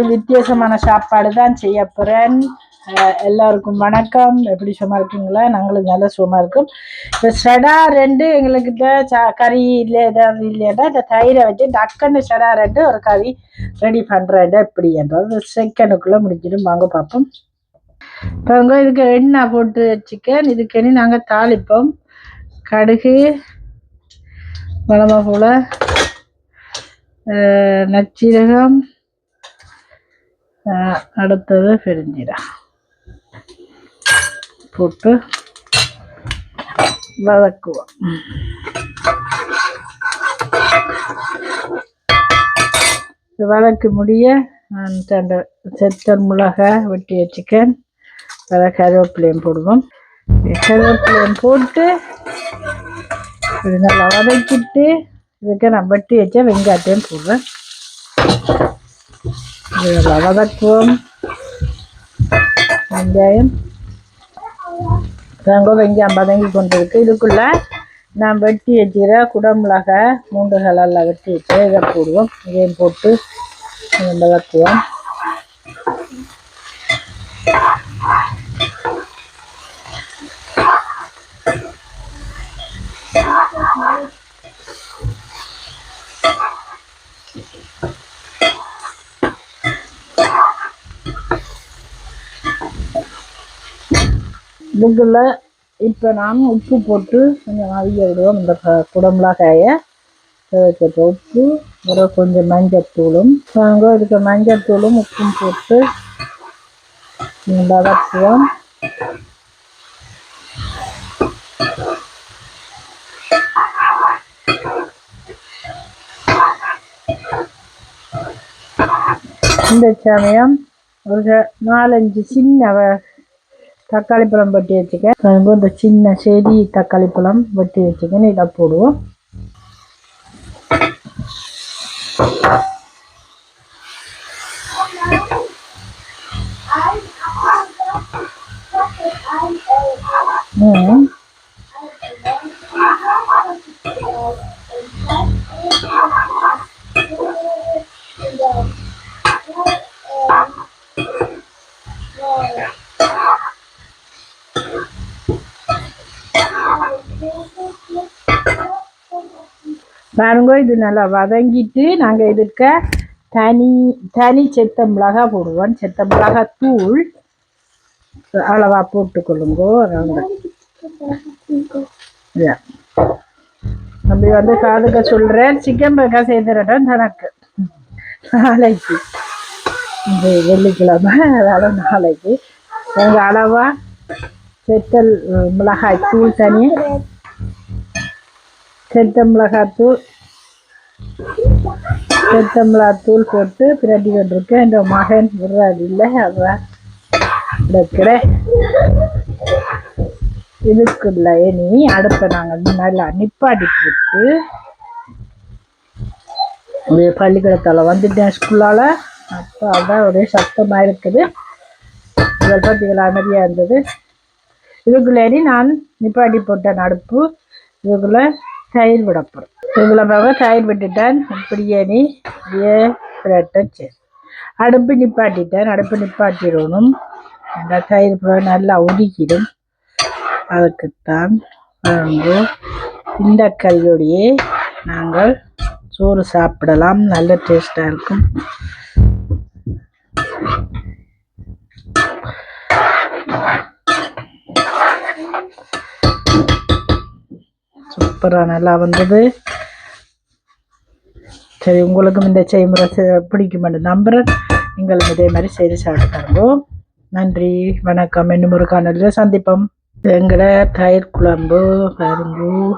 ஒரு வித்தியாசமான சாப்பாடு தான் செய்ய போகிறேன் எல்லாருக்கும் வணக்கம். எப்படி சும்மா இருக்கீங்களா? நாங்களும் நல்லா சும்மா இருக்கோம். இப்போ சடா ரெண்டு எங்களுக்கிட்ட சா கறி இல்லை ஏதாவது இல்லையா இந்த தயிரை வச்சு டக்குன்னு சடா ரெண்டு ஒரு கறி ரெடி பண்ணுறேன் எப்படின்றது செகண்டுக்குள்ளே முடிஞ்சிடும். வாங்க பார்ப்போம். பாருங்க இதுக்கு எண்ணெய் போட்டு வச்சுக்கேன். இதுக்கு நாங்கள் தாளிப்போம். கடுகு மிளகாப்புல நச்சீரகம் அடுத்தது பெருஞ்சீரகம் போட்டு வதக்குவோம் வதக்கு முடிய நான் செத்தல் மிளகாய் வெட்டி வச்சுக்கேன் அதை கருவேப்பிலையும் போடுவோம் கருவேப்பிலையும் போட்டு இது நல்லா வதக்கிட்டு இதுக்கு நான் வெட்டி வச்ச வெங்காயத்தையும் போடுறேன் வதக்குவோம் வெங்காயம். ரெங்கோ வெங்காயம் வதங்கி கொண்டிருக்கு இதுக்குள்ள நான் வெட்டி வச்சுக்கிற குடமிளகாய் மூன்று வெட்டி வச்சு இதை போடுவோம். இதையும் போட்டு வதக்குவோம் Thank you. இதுக்குள்ள இப்போ நான் உப்பு போட்டு கொஞ்சம் அவிய விடுவோம் இந்த க- குடமிளகாயை துவைக்க உப்பு ஒரு கொஞ்சம் மஞ்சத்தூளும் நாங்கள் இதுக்கு மஞ்சத்தூளும் உப்பும் போட்டு வதக்குவோம். இந்த சமயம் ஒரு நாலஞ்சு சின்ன வ- தக்காளி பழம் வெட்டி வச்சுக்க அதுக்கு இந்த சின்ன செடி தக்காளி பழம் வெட்டி வச்சுக்கன்னு இதை போடுவோம். ம். பாருங்க இது நல்லா வதங்கிட்டு நாங்கள் இதுக்க தனி தனி செத்த மிளகா போடுவோம். செத்த மிளகா தூள் அளவா போட்டுக்கொள்ளுங்கோ நாங்கள் அப்படி வந்து காதுக்க சொல்கிறேன் சிக்கன் பக்கா செய்துறேன் தனக்கு. நாளைக்கு. இந்த வெள்ளிக்கிழமை அதாவது நாளைக்கு. எங்கள் அளவா செத்தல் மிளகாய் தூள் தனி. செத்த மிளகாத்தூள் செத்த மிளகாத்தூள் போட்டு பிரட்டி கொண்டிருக்கேன். இந்த மகன் விடுறாது இல்லை அதான் இருக்கிறேன் இதுக்குள்ள இனி அடுப்பை நாங்கள் நல்லா நிப்பாட்டி போட்டு ஒரு பள்ளிக்கூடத்தால் வந்துட்டேன் ஸ்கூலால். அப்போ அதான் ஒரே சத்தமாக இருக்குது. இதில் பார்த்தீங்களா அமைதியாக இருந்தது. இதுக்குள்ளே நான் நிப்பாட்டி போட்டேன் அடுப்பு. இதுக்குள்ளே தயிர் விடப்படும் போகிறேன் தயிர் விட்டுட்டேன். அப்படியே நீ அப்படியே பிரட்ட அடுப்பு நிப்பாட்டிட்டேன். அடுப்பு நிப்பாட்டிடணும். அந்த தயிர் நல்லா உருக்கிடும் அதுக்குத்தான் வந்து இந்த கல்வியோடையே நாங்கள் சோறு சாப்பிடலாம். நல்ல டேஸ்ட்டாக இருக்கும். சூப்பராக நல்லா வந்தது. சரி உங்களுக்கும் இந்த செய்முறை செ- பிடிக்குமென்று நம்புகிறேன் நீங்களும் இதே மாதிரி செய்து சாப்பிட்டு தருவோம் நன்றி வணக்கம். இன்னும் ஒரு காணொலியில் சந்திப்போம். எங்களை தயிர் குழம்பு பாருங்க